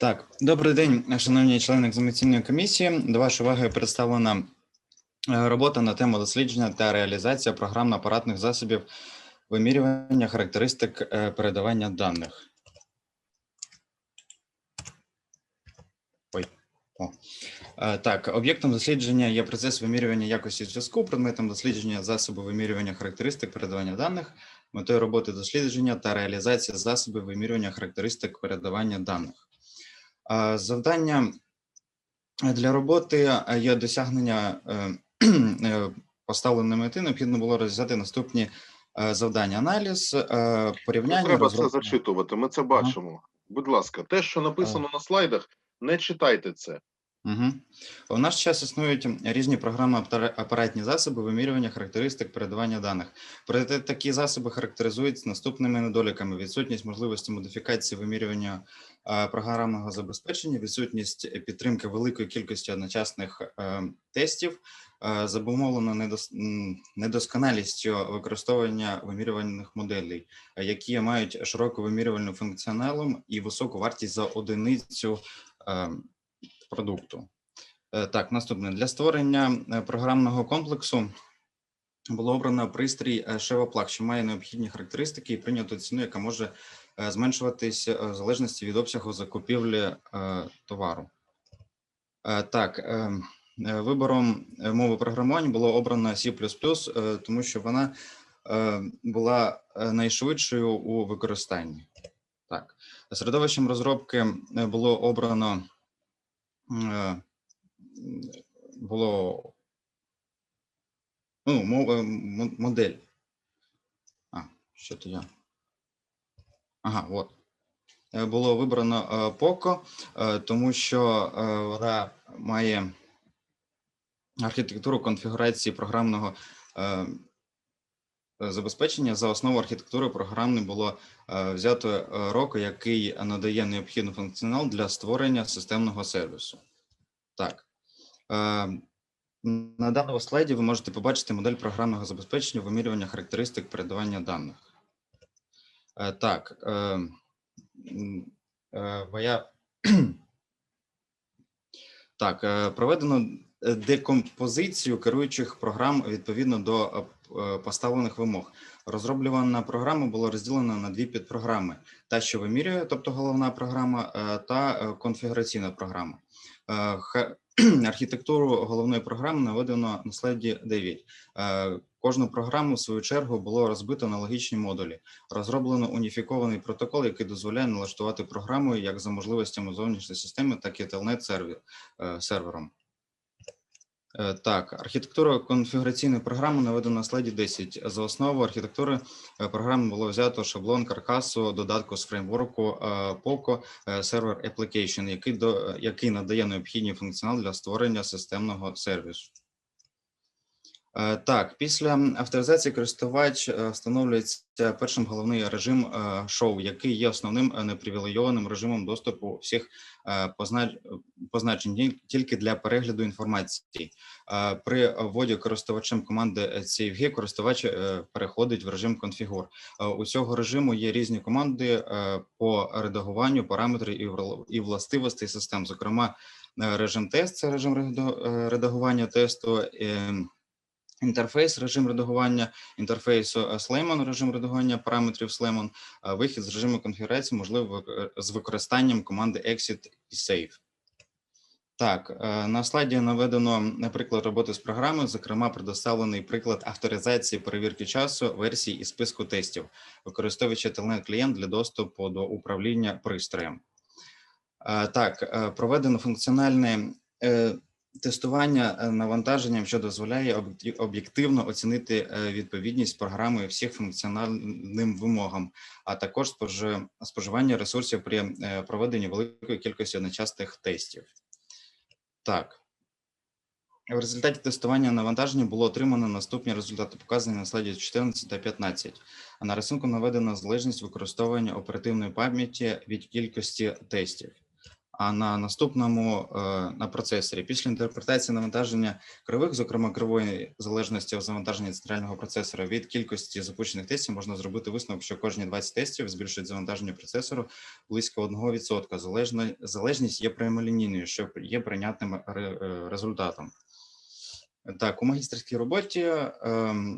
Так, добрий день, шановні члени екзаменаційної комісії. До вашої уваги представлена е, робота на тему дослідження та реалізація програмно-апаратних засобів вимірювання характеристик е, передавання даних. Ой. О. Е, Так, об'єктом дослідження є процес вимірювання якості зв'язку, предметом дослідження засоби вимірювання характеристик передавання даних, метою роботи дослідження та реалізація засобів вимірювання характеристик передавання даних. Завдання для роботи е, є досягнення е, е, поставленої мети. Необхідно було розв'язати наступні е, завдання: аналіз, порівняння. Не порівняння. треба це зачитувати, ми це бачимо. Будь ласка, те, що написано на слайдах, не читайте це. Угу. У наш час існують різні програми апаратні засоби вимірювання характеристик передавання даних. Проте такі засоби характеризуються наступними недоліками: відсутність можливості модифікації вимірювання програмного забезпечення, відсутність підтримки великої кількості одночасних е, тестів, е, забумовлено недос- недосконалістю використовування вимірювальних моделей, які мають широку вимірювальну функціоналу і високу вартість за одиницю. Продукту. Е, Так, наступне для створення е, програмного комплексу було обрано пристрій е, Шевоплак, що має необхідні характеристики і прийнято ціну, яка може зменшуватись в залежності від обсягу закупівлі товару. Так, вибором мови програмування було обрано C++, тому що вона була найшвидшою у використанні. Так, середовищем розробки було обрано було ну, е, модель. А, що то я? Ага, от. Е, Було вибрано е, POCO, е, тому що е, вона має архітектуру конфігурації програмного е, забезпечення. За основу архітектури програмне було е, взято е, року, який надає необхідний функціонал для створення системного сервісу. Так. Е, На даному слайді ви можете побачити модель програмного забезпечення вимірювання характеристик передавання даних. Так. Моя... Так, проведено декомпозицію керуючих програм відповідно до е, е, поставлених вимог. Розроблювана програма була розділена на дві підпрограми: та, що вимірює, тобто головна програма, е, та е, конфігураційна програма. Е, Архітектуру головної програми наведено на слайді 9. Е, Кожну програму, в свою чергу, було розбито на логічні модулі. Розроблено уніфікований протокол, який дозволяє налаштувати програму як за можливостями зовнішньої системи, так і е, сервером. Е, Так, архітектура конфігураційної програми наведена на слайді 10. За основу архітектури е, програми було взято шаблон каркасу додатку з фреймворку е, POCO е, Server Application, який, до, який надає необхідний функціонал для створення системного сервісу. Е, Так, після авторизації користувач е, встановлюється першим головний режим е, шоу, який є основним непривілейованим режимом доступу всіх позначень тільки для перегляду інформації. При вводі користувачем команди CFG користувач переходить в режим конфігур. У цього режиму є різні команди по редагуванню параметрів і вл- і властивостей систем. Зокрема, режим тест це режим реда- редагування тесту. Е, Інтерфейс, режим редагування інтерфейсу е, Slayman, режим редагування параметрів Slayman, вихід з режиму конфігурації можливо з використанням команди exit і save. Так, е, на слайді наведено наприклад роботи з програми, зокрема, предоставлений приклад авторизації перевірки часу версій і списку тестів, використовуючи телнет клієнт для доступу до управління пристроєм. Е, Так, е, проведено функціональне е, тестування е, навантаженням, що дозволяє об'єктивно оцінити е, відповідність програми всіх функціональним вимогам, а також спожи- споживання ресурсів при е, проведенні великої кількості одночасних тестів. Так. В результаті тестування навантаження було отримано наступні результати, показані на слайді 14 та 15. А на рисунку наведена залежність використовування оперативної пам'яті від кількості тестів. А на наступному е, на процесорі після інтерпретації навантаження кривих, зокрема кривої залежності в завантаженні центрального процесора від кількості запущених тестів, можна зробити висновок, що кожні 20 тестів збільшують завантаження процесору близько 1%. Залежно залежність є прямолінійною, що є прийнятним е, результатом. Так, у магістерській роботі ем,